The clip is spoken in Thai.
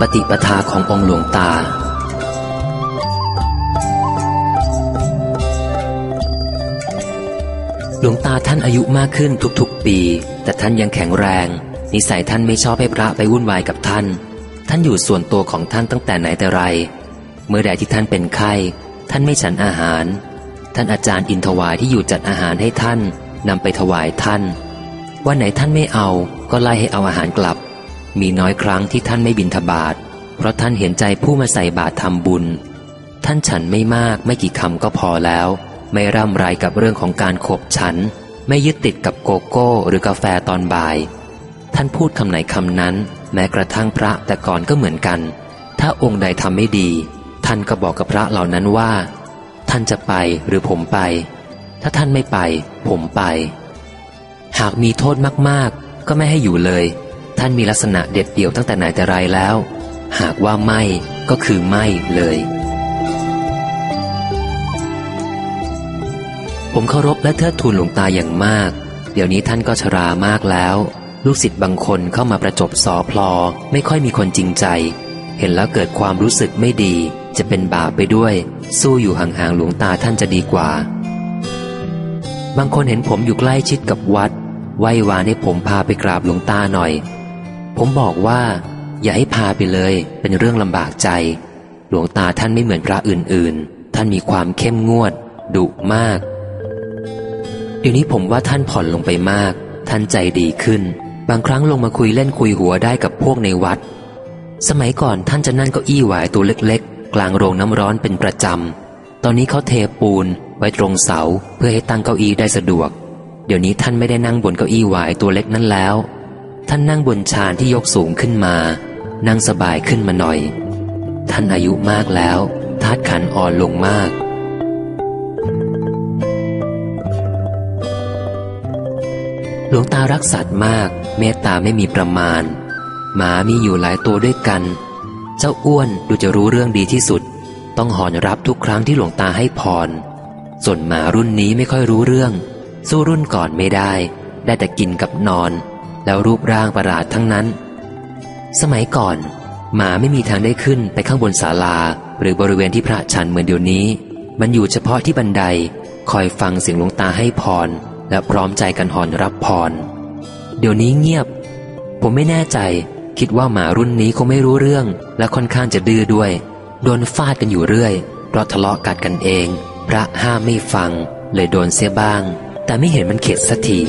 ปฏิปทาขององค์หลวงตา หลวงตาท่านอายุมากขึ้นทุกๆปี แต่ท่านยังแข็งแรง นิสัยท่านไม่ชอบให้พระไปวุ่นวายกับท่าน ท่านอยู่ส่วนตัวของท่านตั้งแต่ไหนแต่ไร เมื่อใดที่ท่านเป็นไข้ ท่านไม่ฉันอาหาร ท่านอาจารย์อินทวายที่อยู่จัดอาหารให้ท่านนำไปถวายท่าน วันไหนท่านไม่เอาก็ไล่ให้เอาอาหารกลับ มีน้อยครั้งที่ท่านไม่บินทบาทเพราะท่านเห็นใจผู้มาใส่บาตรทำบุญ ท่านฉันไม่มากไม่กี่คำก็พอแล้ว ไม่ร่ำไรกับเรื่องของการขบฉัน ไม่ยึดติดกับโกโก้หรือกาแฟตอนบ่าย ท่านพูดคำไหนคำนั้น แม้กระทั่งพระแต่ก่อนก็เหมือนกัน ถ้าองค์ใดทำไม่ดี ท่านก็บอกกับพระเหล่านั้นว่า ท่านจะไปหรือผมไป ถ้าท่านไม่ไป ผมไป หากมีโทษมากๆ ก็ไม่ให้อยู่เลย ท่านมีลักษณะเด็ดเดี่ยวตั้งแต่ไหนแต่ไรแล้ว หากว่าไม่ก็คือไม่เลย ผมเคารพและเทิดทูนหลวงตาอย่างมาก เดี๋ยวนี้ท่านก็ชรามากแล้ว ลูกศิษย์บางคนเข้ามาประจบสอพลอ ไม่ค่อยมีคนจริงใจ เห็นแล้วเกิดความรู้สึกไม่ดี จะเป็นบาปไปด้วย สู้อยู่ห่างๆหลวงตาท่านจะดีกว่า บางคนเห็นผมอยู่ใกล้ชิดกับวัดไหว้วานให้ผมพาไปกราบหลวงตาหน่อย ผมบอกว่า อย่าให้พาไปเลย เป็นเรื่องลำบากใจ หลวงตาท่านไม่เหมือนพระอื่น ๆ ท่านมีความเข้มงวด ดุมาก เดี๋ยวนี้ผมว่าท่านผ่อนลงไปมาก ท่านใจดีขึ้น บางครั้งลงมาคุยเล่นคุยหัวได้กับพวกในวัด สมัยก่อนท่านจะนั่งเก้าอี้หวายตัวเล็ก ๆ กลางโรงน้ำร้อนเป็นประจำ ตอนนี้เขาเทปูนไว้ตรงเสาเพื่อให้ตั้งเก้าอี้ได้สะดวก เดี๋ยวนี้ท่านไม่ได้นั่งบนเก้าอี้หวายตัวเล็กนั้นแล้ว ท่านนั่งบนชานที่ยกสูงขึ้นมา นั่งสบายขึ้นมาหน่อย ท่านอายุมากแล้วธาตุขันอ่อนลงมาก หลวงตารักสัตว์มาก เมตตาไม่มีประมาณ หมามีอยู่หลายตัวด้วยกัน เจ้าอ้วนดูจะรู้เรื่องดีที่สุด ต้องหอนรับทุกครั้งที่หลวงตาให้พร ส่วนหมารุ่นนี้ไม่ค่อยรู้เรื่อง สู้รุ่นก่อนไม่ได้ ได้แต่กินกับนอน แล้วรูปร่างประหลาดทั้งนั้น สมัยก่อน หมาไม่มีทางได้ขึ้นไปข้างบนศาลา หรือบริเวณที่พระฉันเหมือนเดี๋ยวนี้ มันอยู่เฉพาะที่บันได คอยฟังเสียงหลวงตาให้พร และพร้อมใจกันหอนรับพร เดี๋ยวนี้เงียบ ผมไม่แน่ใจ คิดว่าหมารุ่นนี้คงไม่รู้เรื่อง และค่อนข้างจะดื้อด้วย โดนฟาดกันอยู่เรื่อยเพราะทะเลาะกัดกันเอง พระห้ามไม่ฟัง เลยโดนเสียบ้าง แต่ไม่เห็นมันเข็ดสักที